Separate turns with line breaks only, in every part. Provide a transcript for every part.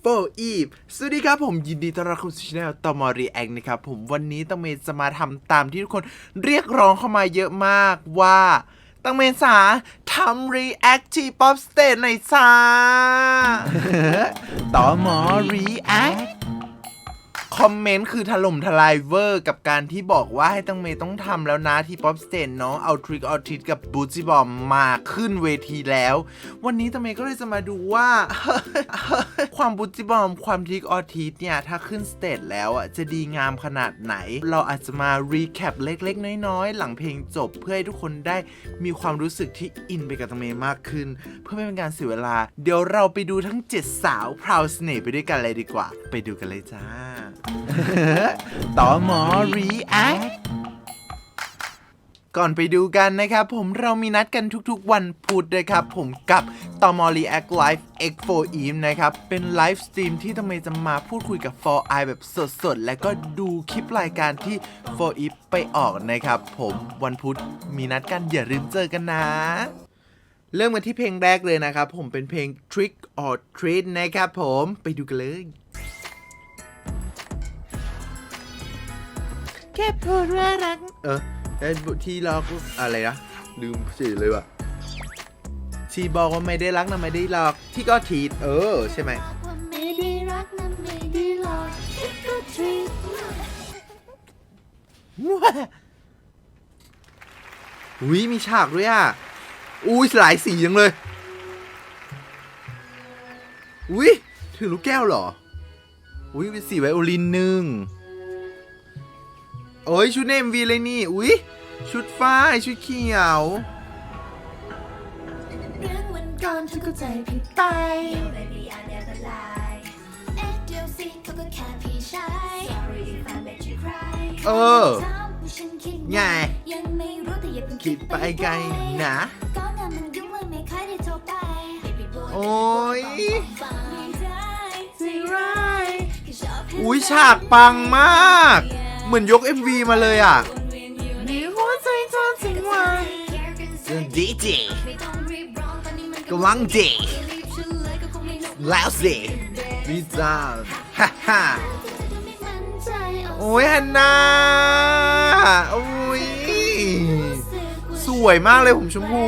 โฟอีฟสวัสดีครับผมยินดีต้อนรับคุณสู่ช่องตอมอรีแองนะครับ ผมวันนี้ตังเมนจะมาทำตามที่ทุกคนเรียกร้องเข้ามาเยอะมากว่าตังเมนสาทำรีแอคทีป๊อปสเตทหน่อยจ้าตอมอรีแอค คอมเมนต์คือถล่มทลายเวอร์ กับการที่บอกว่าให้ตั้งเมย์ต้องทำแล้วนะที่ป๊อปสเตนน้องเอาทริกออทิสกับบูจิบอมมาขึ้นเวทีแล้ว วันนี้ตั้งเมย์ก็เลยจะมาดูว่า ความบูจิบอมความทริกออทิสเนี่ย ถ้าขึ้นสเตจแล้วอะจะดีงามขนาดไหน เราอาจจะมารีแคปเล็กๆ น้อยๆ หลังเพลงจบเพื่อให้ทุกคนได้มีความรู้สึกที่อินไปกับตั้งเมย์มากขึ้น เพื่อไม่เป็นการเสียเวลา เดี๋ยวเราไปดูทั้ง 7 สาวพราวสเน่ไปด้วยกันเลยดีกว่า ไปดูกันเลยจ้าต่อหมอรีแอคก่อนไปดูกันนะครับ ผมเรามีนัดกันทุกๆวันพุธนะครับ ผมกับต่อมอรีแอคไลฟ์ X4 e m นะครับ เป็นไลฟ์สตรีมที่ทำไมจะมาพูดคุยกับ For I แบบสดๆ และก็ดูคลิปรายการที่ For e ไปออกนะครับ ผมวันพุธมีนัดกันอย่าลืมเจอกันนะ เริ่มกันที่เพลงแรกเลยนะครับ ผมเป็นเพลง Trick or Treat นะครับผมไปดูกันเลย แค่พูดว่ารัก เออแล้วที่ล็อกอะไรนะลืมชื่อเลยว่ะชีบอกว่าไม่ได้รักนะไม่ได้หลอกที่ก็ทีดเออ ใช่ไหม
ว่าไม่ได้รักนะไม่ได้หลอกคิดก็ทรีต
อุ้ยมีฉากด้วยอะอุ้ยหลายสีจังเลยอุ้ยถือลูกแก้วเหรออุ้ยเป็นสีไวโอลินหนึ่ง โอ้ยชุดเนมวีเลยนี่อุ้ยชุดฟ้ายชุดเขียว
เรื่องวันก่อนฉันเข้าใจผิดไปไม่มีอันเดียวกันลายเอ๊ะเดี๋ยวสิเขาก็แค่พี่ชาย Sorry if I made you cry
เออ
ถามว่าฉันคิด
ไง
ยังไม่รู้แต่อย่าเพิ่ง
คิดไปไกลนะ
ก็งานมันยุ่งเลยไม่ค่อยได้โทรไป Baby boy
โอ้ย
ไม่ได้ที่ร้ายแค่ชอบเห็น
อุ้ยฉากปังมาก เหมือนยก MV มาเลยอะ
วนเวียนอยู่ใน
มีหัวใจเธอทิ้งไว้
Care กันสัก
ดีจี
ไม่ต้องรีบร้อนตอนนี้มัน
กำลังดี
รีบฉันเลยก็คงไม่นก
แล้วสิวิจารณ์ฮ่าฮ่า
ไม่มั่นใจเอา
โอ้ยฮันนาโอ้ยสวยมากเลยผมชมพู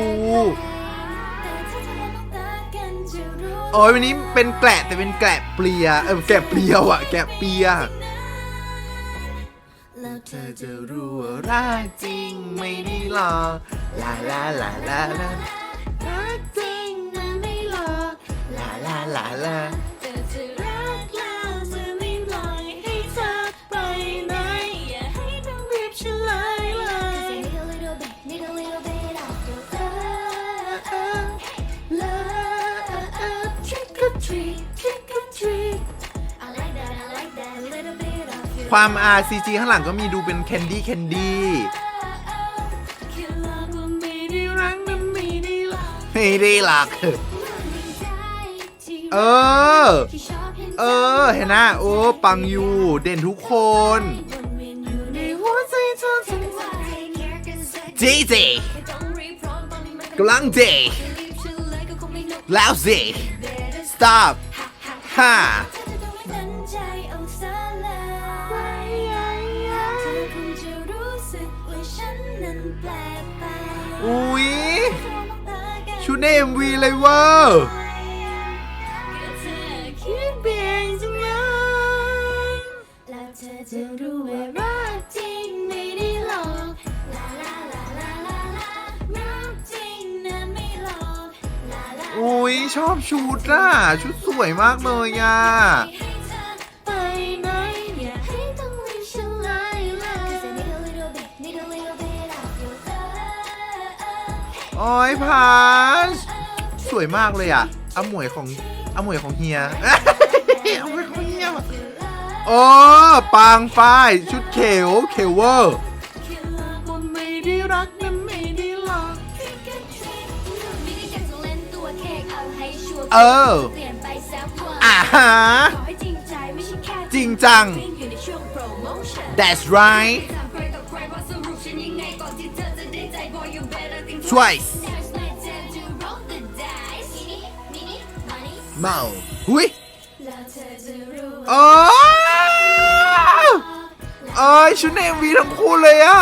โอ้ยวันนี้เป็นแกละแต่เป็นแกละเปลียเออแกะเปลียวอะแกะเปีย
แล้วเธ
เธ
อจะรู้
ว่ารักจริงไม่ได้หลอกลาลาลาลาลา
รักจริงนะไม่หลอก
ลาลาลาลา
bit of your
ความ RCG ข้างหลังก็มีดูเป็นแคนดี้แคนดี้
ไม่ได้หลัก
เออ เออ เห็นนะโอ้ ปังอยู่ เด่นทุกคนจีจีกำลังดีแล้วสิ stop ฮ่า อุ้ยชุดใน MV เลยเวอร์
แล้วเธอจะรู้ว่ารักจริงไม่ได้หลอกลาลาลาลาลาลารักจริงนะไม่หลอกลาลา
อุ้ยชอบชุดอะ ชุดสวยมากเลยอะ
love
โอ้ยพาชสวยมากเลยอะอาหมวยของอาหมวยของเฮียอาหมวยของเฮียโอ้ปางฝ้ายชุดเขียวเขียวเวอร์
แค่รักว่าไม่ได้รักนะไม่ได้หลอกไม่ได้แค่จะเล่นตัวแค่เอาให้ชัวร์
เออ
เปลี่ยนไปแซวว่า
อ่าฮะ
ขอให้จริงใจไม่ใช่แค่
จริงจัง
อยู่ในช่วงโปรโมชั่น
that's right
ถามใครต่อใครว่าสรุปฉันยังไงก่อนที่เธอจะได้ใจ boy you better think
twice เมาหุย
แล้วเธอจะรู้
โอ้เอ้ยชุดในเอ็มวีทั้งคู่เลยอะ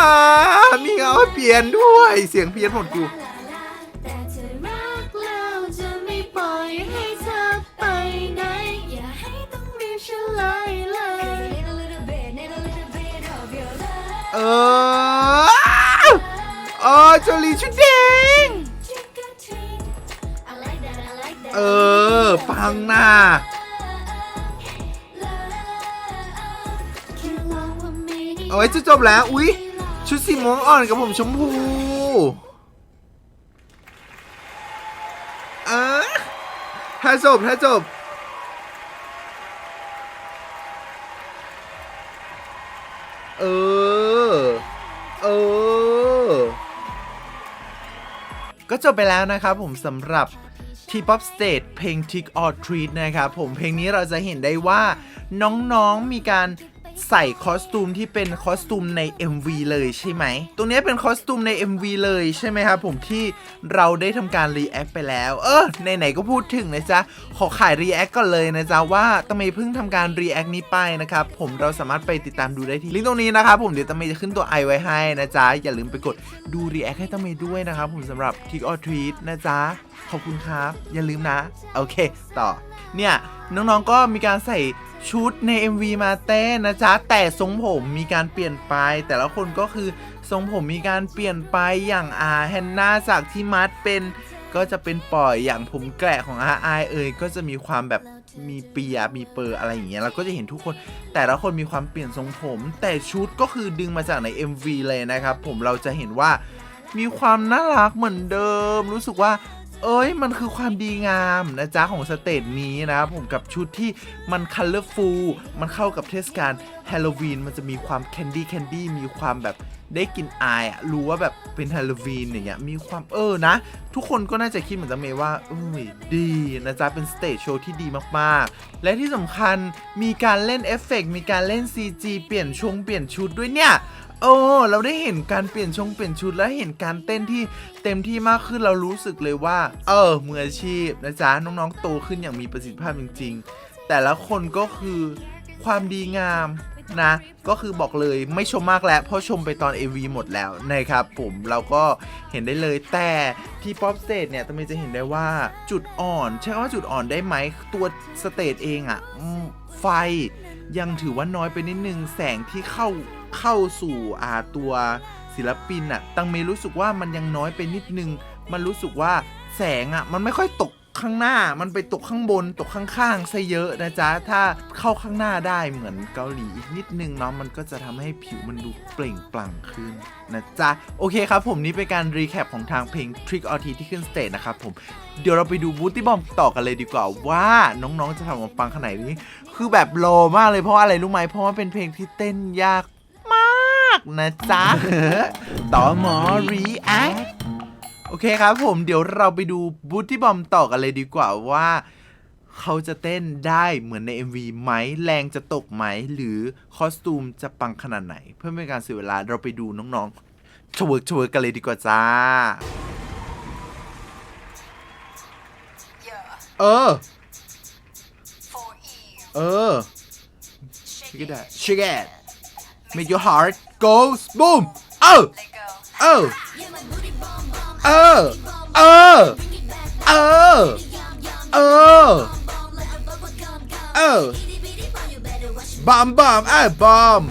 มีเอาให้เปลี่ยนด้วย เสียงเพี้ยนหมดกู
แต่เธอรักแล้วจะไม่ปล่อยให้เธอไปไหนอย่าให้ต้องรีบเฉลยเลย Need a little bit, need a little bit of your love
เออเออเจาหลีชุดแดง เออปังนะ
แค่ลอาไม่ได้
เอาไว้จะจบแล้ว อุ๊ย ชุดสีม่วงอ่อนกับผมชมพูเออถ้าจบถ้าจบเออ เออ ก็จบไปแล้วนะครับผมสำหรับ T-POP Stage เพลง Tick or Treat นะครับผมเพลงนี้เราจะเห็นได้ว่าน้องๆมีการ ใส่คอสตูมที่เป็นคอสตูมใน MV เลยใช่ไหม ตรงนี้เป็นคอสตูมใน MV เลยใช่ไหมครับผมที่เราได้ทำการ React ไปแล้ว เออไหนๆก็พูดถึงนะจ๊ะ ขอขาย React ก่อนเลยนะจ๊ะ ว่าตะเมย์เพิ่งทำการ React นี้ไปนะครับ ผมเราสามารถไปติดตามดูได้ที่ลิงก์ตรงนี้นะครับผมเดี๋ยวตะเมย์จะขึ้นตัว i ไว้ให้นะจ๊ะ อย่าลืมไปกดดู React ให้ตะเมย์ด้วยนะครับผมสำหรับ Trick or Treat นะจ๊ะขอบคุณครับ อย่าลืมนะ โอเค ต่อ เนี่ย น้องๆ ก็มีการใส่ ชุดใน MV มาเต้นนะจ๊ะ แต่ทรงผมมีการเปลี่ยนไป แต่ละคนก็คือทรงผมมีการเปลี่ยนไปอย่างอาแฮนนาจากที่มัดเป็นก็จะเป็นปล่อยอย่างผมแกะของอาไอายเอ่ยก็จะมีความแบบมีเปียมีเปอร์อะไรอย่างเงี้ยเราก็จะเห็นทุกคน แต่ละคนมีความเปลี่ยนทรงผม แต่ชุดก็คือดึงมาจากใน MV เลยนะครับ ผมเราจะเห็นว่ามีความน่ารักเหมือนเดิม รู้สึกว่า เอ้ยมันคือความดีงามนะจ๊ะของสเตจนี้นะครับผมกับชุดที่มันคัลเลอร์ฟูลมันเข้ากับเทศกาลฮาโลวีนมันจะมีความแคนดี้แคนดี้มีความแบบได้กลิ่นอายอะรู้ว่าแบบเป็นฮาโลวีนอย่างเงี้ยมีความเออนะ ทุกคนก็น่าจะคิดเหมือนจะเมย์ว่าเอ้ยดีนะจ๊ะเป็นสเตจโชว์ที่ดีมากๆ และที่สำคัญมีการเล่นเอฟเฟกต์มีการเล่น CG เปลี่ยนชงเปลี่ยนชุดด้วยเนี่ย โอ้เราได้เห็นการเปลี่ยนชงเปลี่ยนชุดและเห็นการเต้นที่เต็มที่มากขึ้นเรารู้สึกเลยว่า เออมืออาชีพนะจ๊ะน้องๆโตขึ้นอย่างมีประสิทธิภาพจริง ๆ แต่ละคนก็คือความดีงามนะ ก็คือบอกเลยไม่ชมมากแล้ว เพราะชมไปตอน AV หมดแล้วนะครับผมเราก็เห็นได้เลยแต่ที่ป๊อปสเตจเนี่ยตะเมย์จะเห็นได้ว่าจุดอ่อนใช่ว่าจุดอ่อนได้ไหมตัวสเตจเองอะไฟยังถือว่าน้อยไปนิดนึงแสงที่เข้า เข้าสู่อาตัวศิลปินอะตังเมรู้สึกว่ามันยังน้อยไปนิดนึง มันรู้สึกว่าแสงอะมันไม่ค่อยตกข้างหน้า มันไปตกข้างบน ตกข้างๆซะเยอะนะจ๊ะ ถ้าเข้าข้างหน้าได้เหมือนเกาหลีอีกนิดนึงเนาะ มันก็จะทำให้ผิวมันดูเปล่งปลั่งขึ้นนะจ๊ะ โอเคครับผมนี่เป็นการรีแคปของทางเพลง Trick or t ที่ขึ้นสเตจนะครับผม เดี๋ยวเราไปดูบูตี้บอมต่อกันเลยดีกว่าว่าน้องๆจะทำออกมาปังขนาดไหนนี้ คือแบบโลมากเลยเพราะอะไรรู้ไหมเพราะว่าเป็นเพลงที่เต้นยากากนะจ๊ะต่อหมอ react โอเคครับผมเดี๋ยวเราไปดูบูตี้บอมต่อกันเลยดีกว่าว่า เขาจะเต้นได้เหมือนใน MV ไหมแรงจะตกไหม หรือคอสตูมจะปังขนาดไหน เพื่อไม่เป็นการเสียเวลาเราไปดูน้องๆชเวิร์กชเวิร์กกันเลยดีกว่าจ้า เออ เออ Shake it out. Shake it. Make your heart goes boom. Oh. Oh. เออเออเออเออเออบอมบอม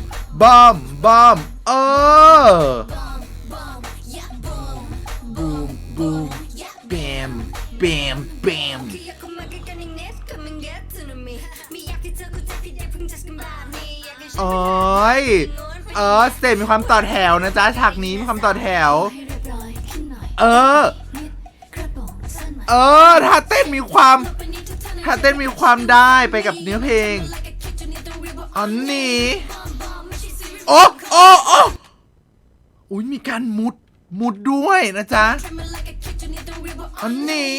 เออเออบูมบูมแบมแบมแบมโอ้ยเออสเตจมีความต่อแถวนะจ๊ะฉากนี้มีความต่อแถว เออ เออ ถ้าเต้นมีความ ถ้าเต้นมีความได้ไปกับเนื้อเพลงอันนี้โอ้โอ้โอ้อุ้ยมีการมุดมุดด้วยนะจ๊ะอันนี้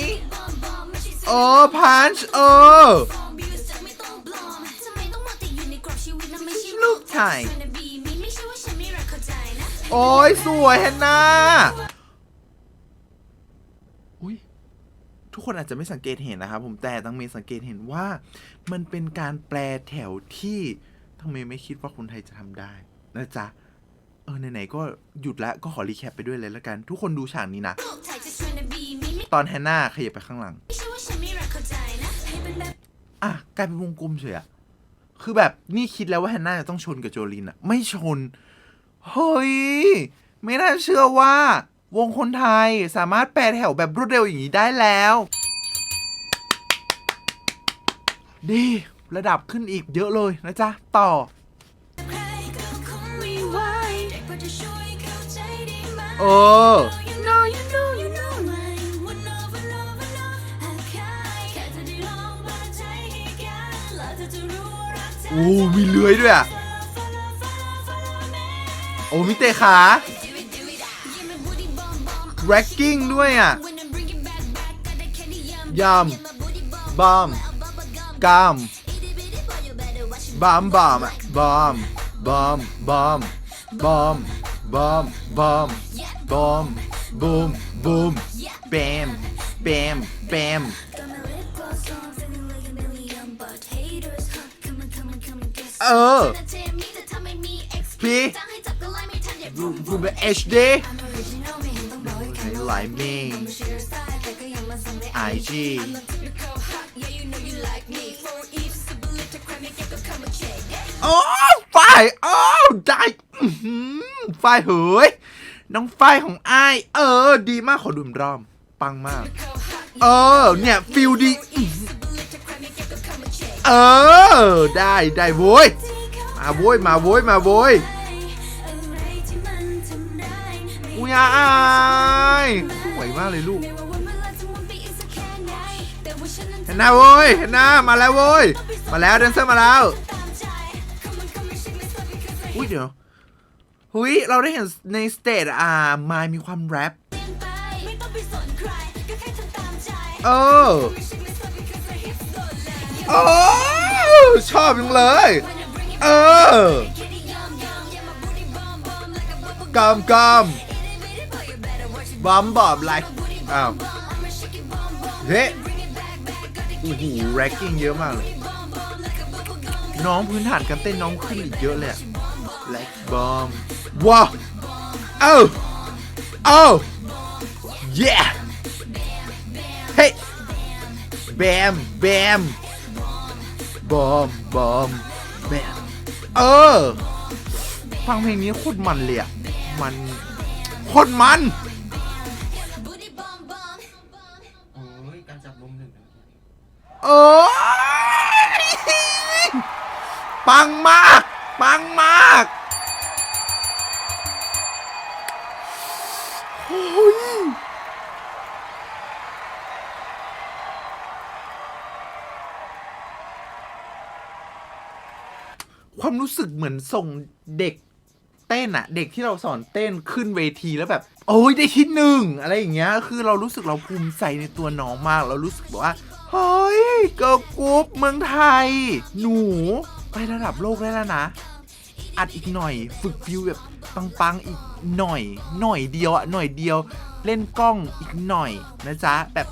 เออพันช์เออลูกชาย โอ้ยสวยเห็นนะอุ้ยทุกกคนอาจจะไม่สังเกตเห็นนะครับผมแต่ตังเมย์สังเกตเห็นว่า มันเป็นการแปลแถวที่ตังเมย์ไม่คิดว่าคนไทยจะทำได้นะจ๊ะเออไหนๆก็หยุดแล้วก็ขอรีแคปไปด้วยเลยละกัน ทุกคนดูฉากนี้นะ
ไทยจะชวนนะบีมีไม่
ตอนแฮนนาขยับไปข้างหลัง
ใช่ว่าฉันไม่รักเข้าใจนะให้เป็นแบบ
อะกลายเป็นวงกลมเฉยอะคือแบบนี่คิดแล้วว่าแฮนนาจะต้องชนกับโจลินอะไม่ชน เฮ้ย ไม่น่าเชื่อว่า วงคนไทยสามารถแปลแถวแบบรวดเร็วอย่างนี้ได้แล้ว ดี ระดับขึ้นอีกเยอะเลยนะจ๊ะ ต่อ
เอ
อ โอ้ มีเลื้อยด้วยอะ โอ้มีเตะขา
Do it do it Yeah my booty bomb bomb
แร็กกิ้งด้วยอะ
When I bring it back back got that candy yum
Yum.
Yeah my booty bomb
บอม
bubble gum
กาม
Itty bitty boy you better watch it
บอมบอมอะบอมบอมบอมบอมบอมบอม
Yeah
บอมบูมบูม
yeah
แบมแบมแบม
Got my lip gloss on, feeling like a million, but haters, huh? Come on, come on, come on, guess.
เออ
Tryna
รู
vroom
รู
vroom
แบบ HD
I'm original ไม่เห็นต้องบอกให้ใคร
หลายเมง
ไม่ใช่ your style แต่ก็ยังมาสั่งใน
IG
I'm not typical hot, yeah you know you like me For each sibling to crime ไม่เก็บก็เข้ามา check yeah
โอ้ฝ้ายโอ้ได้อื้อหือฝ้ายเฮ้ยน้องฝ้ายของไอ้เออ ดีมากขอดูมรอม ปังมาก เออ เนี่ย ฟิลดีอื้อ
each sibling to crime ไม่เก็บก็เข้ามา check
เออ ได้ได้โว้ย มาโว้ยมาโว้ยมาโว้ย
ไง
สวยมากเลยลูก
เห็น
หน้าโว้ย เห็นหน้ามาแล้วโว้ย มาแล้วเดนเซอร์มาแล้วอุ้ยเดี๋ยวหุยเราได้เห็นในสเตจอ่ามายมีความแรป
เอ
อโอ้ชอบจังเลย เออกำกำ บอมบอมไล
My
ค์
booty
อ้าว
bomb bomb I'ma shake it bomb bomb
เฮ้
Bring it back back got the
โอ้
kitty
โห
yum
แร็กกิ้งเยอะมากเลย
bomb bomb like a bubble gum
น้องพื้นฐานการเต้นน้องขึ้นอีกเยอะเลยอะแล็กบอมว้าวเอ้าเอ้า yeah เฮ้ยแบมแบมบอมบอมแบมเออฟังเพลงนี้โคตรมันเลยอะมันโคตรมัน เออปังมาก ปังมากโอ้ยความรู้สึกเหมือนส่งเด็กเต้นอะเด็กที่เราสอนเต้นขึ้นเวทีแล้วแบบ โอ้ยได้ที่หนึ่งอะไรอย่างเงี้ย คือเรารู้สึกเราภูมิใจในตัวน้องมาก เรารู้สึกแบบว่าเฮ้ เกิร์ลกรุ๊ปเมืองไทย หนูไประดับโลกได้แล้วนะ อัดอีกหน่อยฝึกฟิวแบบปังๆอีกหน่อย หน่อยเดียวอะหน่อยเดียว เล่นกล้องอีกหน่อยนะจ๊ะแบบ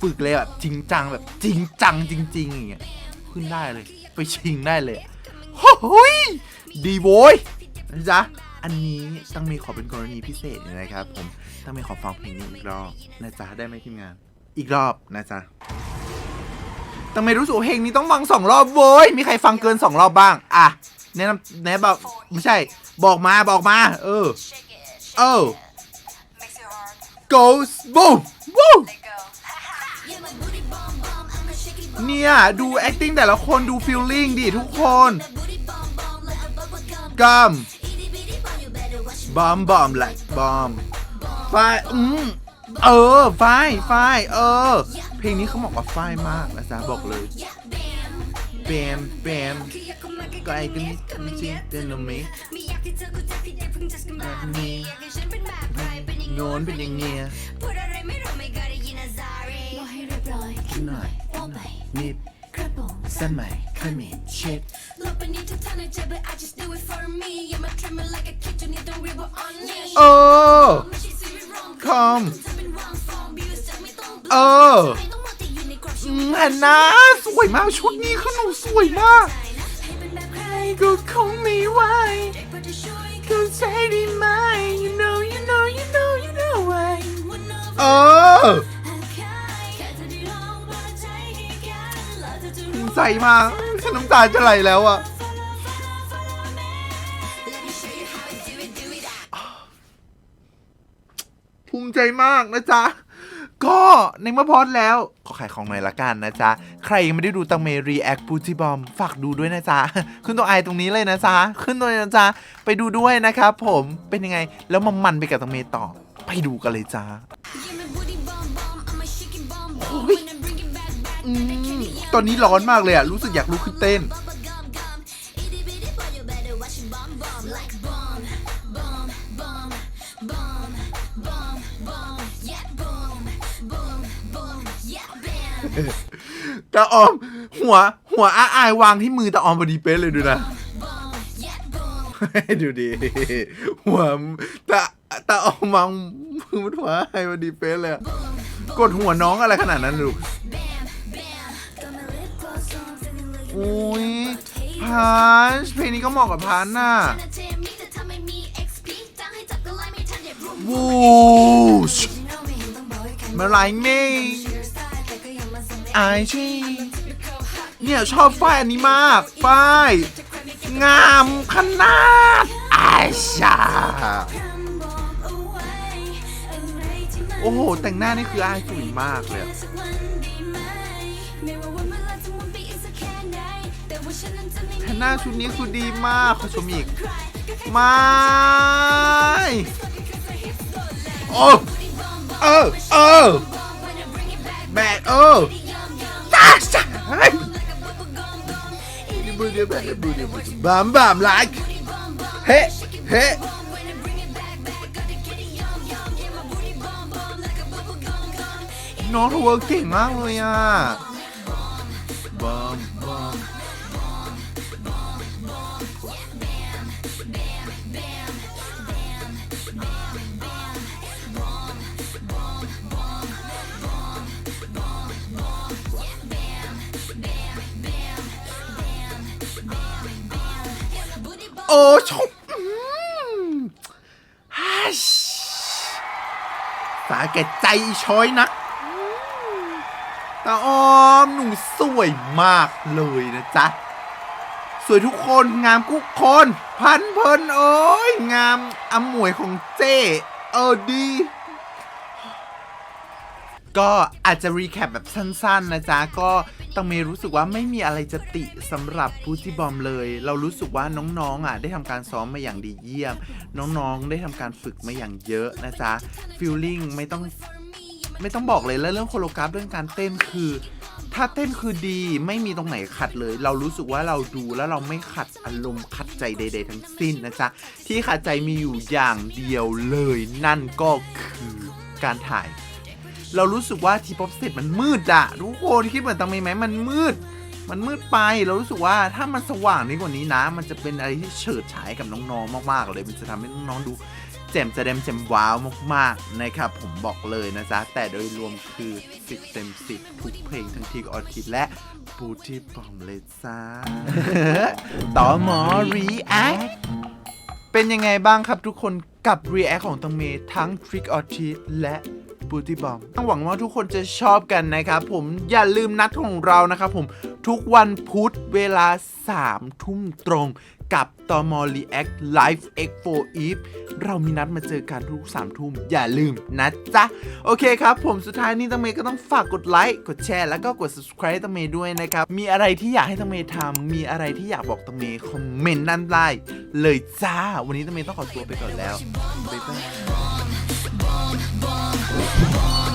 ฝึกเลยแบบจริงจังแบบจริงจังจริงๆอย่างเงี้ยขึ้นได้เลย ไปชิงได้เลยอะโอ้ยดีโว้ยนะจ๊ะอันนี้ต้องมีขอเป็นกรณีพิเศษนะครับผมต้องมีขอฟังเพลงนี้อีกรอบนะจ๊ะได้ไหมทีมงาน อีกรอบนะจ๊ะ ทำไมรู้สึกเพลงนี้ต้องฟังสองรอบโว้ย มีใครฟังเกินสองรอบบ้าง อะ แนะนำแนะบอกไม่ใช่ บอกมาบอกมา เออ เออ goes boom boom
Yeah my booty bomb bomb I'ma shake it bomb
เนี่ย ดู acting แต่ละคนดู feeling ดิทุกคน
booty bomb bomb like a bubble gum
กาม
Itty bitty boy you better watch it
บอมบอมแหละบอมฝ้ายอืมเออฝ้ายฝ้ายเออ เพลงนี้เขาบอกว่าฝ้ายมากนะจ๊ะบอกเลย
Yeah bam
แบมแบม
คืออยากเข้ามาใก
ไกล
ล้
กัน
ๆ
นิด
ทำไม
จริง
เงี้ย
เดนโนมิ
ไม่อยากให้เธอเข้าใจผิดได้เพิ่งจะสกันแบบนี้อยากให้ฉันเป็นแบบใครเป็นอย่าง
โน้นเป็นอย่างเงี้ย
พูดอะไรไม่รู้ไม่ก็ได้ยินอะ sorry บอกให้เรียบร้อย
หน่อย
ว่าไป
นิด
กระโปรง
สมัยขมิดเช็ด
ลบไปนี้ทุกท่านในใจ but I just do it for me Yeah my tremor like a kid you need don't rebel on me
เออ
ไม่ใช่ see me wrong
คอม
ท อง
เออ
ไม่ต้องมา
อืมฮันนาสวยมากชุดนี้คือหนูสวยมาก
ให้เป็นแบบใคร
ก็คงไม่ไหว
ได้โปรดจะช่วย
เข้าใจได้ไหม you know you know you know you know why
วันนอก
เออ
แค่แค่จะได้ลองเปิดใจให้กันแล้วเธอจะรู้
ใส่มากฉันน้ำตาจะไหลแล้วอะ
Let me show you how I do it do it
ภูมิใจมากนะจ๊ะ ก็ในเมื่อพอดแล้วขอขายของหน่อยละกันนะจ๊ะ ใครยังไม่ได้ดูตังเมรีแอคปูจิบอม ฝากดูด้วยนะจ๊ะ ขึ้นตัวไอตรงนี้เลยนะจ๊ะ ขึ้นตัวนะจ๊ะ ไปดูด้วยนะครับผมเป็นยังไงแล้วมามันไปกับตังเมต่อ ไปดูกันเลยจ้า
Yeah, my booty bomb bomb I'ma shake it bomb bomb
โอ้ยตอนนี้ร้อนมากเลยอะรู้สึกอยากลุกขึ้นเต้น ตาออม หัว หัวอาอายวางที่มือตาออมพอดีเป๊ะเลยดูนะ ดูดีหัวตาตาออมวางมือมันหัวอายพอดีเป๊ะเลยกดหัวน้องอะไรขนาดนั้นลูกอุ้ยพันเพลงนี้ก็เหมาะกับพันน่ะวูชมาไลน์เมย์ ไอชีเนี่ยชอบฝ้ายอันนี้มากฝ้าย งามขนาดไอชาโอ้โห แต่งหน้านี่คืออายสวยมากเลยแพนหน้าชุดนี้คือดีมากขอชมอีกไม่โอ้เออเออแบกเออ จ้าจ้าเฮ้ยบูดีบูดีบูดีบูดีบามบามไลค์เฮ้เฮ้น้องทเวิร์กเก่งมากเลยอ่ะบามบาม โอ้ชม อืมฮัชสาแก่ใจช้อยนักอืมตาออมหนูสวยมากเลยนะจ๊ะ สวยทุกคนงามทุกคน พันเพลินโอ้ย งามอำหมวยของเจ้เออดี ก็อาจจะรีแคปแบบสั้นๆนะจ๊ะ ก็ต้องมีรู้สึกว่าไม่มีอะไรจะติสำหรับพูติบอมเลย เรารู้สึกว่าน้องๆอะได้ทำการซ้อมมาอย่างดีเยี่ยม น้องๆได้ทำการฝึกมาอย่างเยอะนะจ๊ะฟิลลิ่งไม่ต้องไม่ต้องบอกเลยแล้วเรื่องโคโรกราฟเรื่องการเต้นคือ ถ้าเต้นคือดีไม่มีตรงไหนขัดเลย เรารู้สึกว่าเราดูแล้วเราไม่ขัดอารมณ์ขัดใจใด ๆ ทั้งสิ้นนะจ๊ะที่ขัดใจมีอยู่อย่างเดียวเลย นั่นก็คือการถ่าย เรารู้สึกว่าทีป๊อปสเตทมันมืดอะทุกคนคิดเหมือนตังเมย์ไหมมันมืด มันมืดไปเรารู้สึกว่าถ้ามันสว่างนี้กว่านี้นะ มันจะเป็นอะไรที่เฉิดฉายกับน้องๆมากๆเลยมันจะทำให้น้องๆดูแจ่มแจะเดมแจ่มว้าวมากๆนะครับผมบอกเลยนะจ๊ะ แต่โดยรวมคือ 10 เต็ม 10 ทุกเพลงทั้งทีออทิดและปูที่ปอมเลยจ้าต่อหมอรีแอคเป็นยังไงบ้างครับทุกคนกับ React ของตังเมทั้ง Trick or Treat และ Booty Bomb หวังว่าทุกคนจะชอบกันนะครับผมอย่าลืมนัดของเรานะครับผมทุกวันพุธเวลา 3 ทุ่มตรงกับตอมอ React Live X4 Eve เรามีนัดมาเจอกันทุก 3 ทุ่ม อย่าลืมนะจ๊ะ โอเคครับ ผมสุดท้ายนี้ตังเมย์ก็ต้องฝากกดไลค์ กดแชร์ แล้วก็กด subscribe ตังเมย์ด้วยนะครับ มีอะไรที่อยากให้ตังเมย์ทำมีอะไรที่อยากบอกตังเมคอมเมนต์ด้านใต้เลยจ้า วันนี้ตังเมย์ต้องขอตัวไปก่อนแล้วบ๊ายบาย あ!